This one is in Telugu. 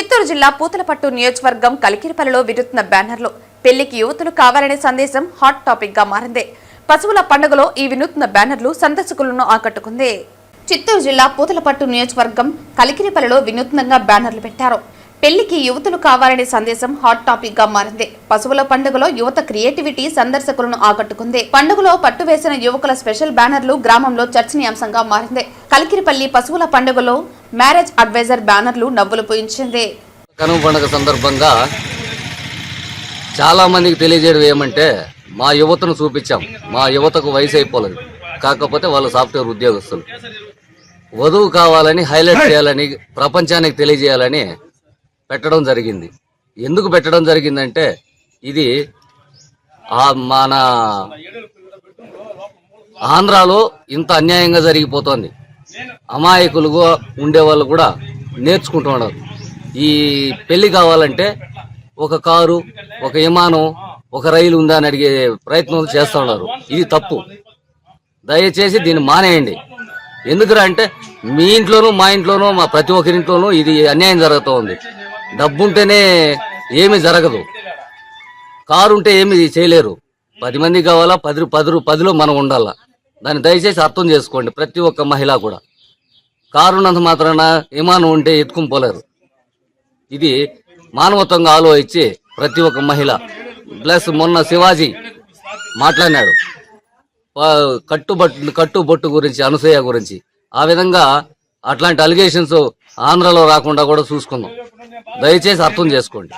చిత్తూరు జిల్లా పూతలపట్టు నియోజకవర్గం కలికిరిపల్లిలో విరుతున్న బ్యానర్లు. పెళ్ళికి యువతులు కావాలనే సందేశం హాట్ టాపిక్గా మారింది. పశువుల పండుగలో ఈ వినూత్న బ్యానర్లు సందర్శకులను ఆకట్టుకుంది. చిత్తూరు జిల్లా పూతలపట్టు నియోజకవర్గం కలికిరిపల్లిలో వినూత్నంగా బ్యానర్లు పెట్టారు. పెళ్ళికి యువతులు కావాలనే సందేశం హాట్ టాపిక్గా మారింది. పశువుల పండుగలో యువత క్రియేటివిటీ సందర్శకులను ఆకట్టుకుంది. పండుగలో పట్టు వేసిన యువకుల స్పెషల్ బ్యానర్లు గ్రామంలో చర్చనీయాంశంగా మారింది. కలికిరిపల్లి పశువుల పండుగలో మ్యారేజ్ అడ్వైజర్ బ్యానర్లు నవ్వులు పూయించింది. కనుమ పండుగ సందర్భంగా చాలా మందికి తెలియజేయడం ఏమంటే మా యువతను చూపించాం. మా యువతకు వయసు అయిపోలేదు. కాకపోతే వాళ్ళు సాఫ్ట్వేర్ ఉద్యోగస్తులు. వధువు కావాలని హైలైట్ చేయాలని ప్రపంచానికి తెలియజేయాలని పెట్టడం జరిగింది. ఎందుకు పెట్టడం జరిగిందంటే ఇది ఆ మన ఆంధ్రాలో ఇంత అన్యాయంగా జరిగిపోతోంది. అమాయకులుగా ఉండేవాళ్ళు కూడా నేర్చుకుంటున్నారు ఈ పెళ్ళి కావాలంటే ఒక కారు ఒక విమానం ఒక రైలు ఉందా అని అడిగే ప్రయత్నం చేస్తున్నారు. ఇది తప్పు. దయచేసి దీన్ని మానేయండి. ఎందుకురా అంటే మీ ఇంట్లోనూ మా ఇంట్లోనూ మా ప్రతి ఒక్కరింట్లోనూ ఇది అన్యాయం జరుగుతూ ఉంది డబ్బుంటేనే ఏమి జరగదు. కారు ఉంటే ఏమి చేయలేరు. పది మంది కావాలా పది పది పదిలో మనం ఉండాలా? దాన్ని దయచేసి అర్థం చేసుకోండి ప్రతి ఒక్క మహిళ కూడా. కారు ఉన్నంత మాత్రాన విమానం ఉంటే ఎత్తుకుని పోలేరు. ఇది మానవత్వంగా ఆలోచించి ప్రతి ఒక్క మహిళ. ప్లస్ మొన్న శివాజీ మాట్లాడినాడు. ప- కట్టుబట్టు కట్టుబొట్టు గురించి అనసూయ గురించి. ఆ విధంగా అట్లాంటి అలిగేషన్స్ ఆంధ్రలో రాకుండా కూడా చూసుకుందాం. దయచేసి అర్థం చేసుకోండి.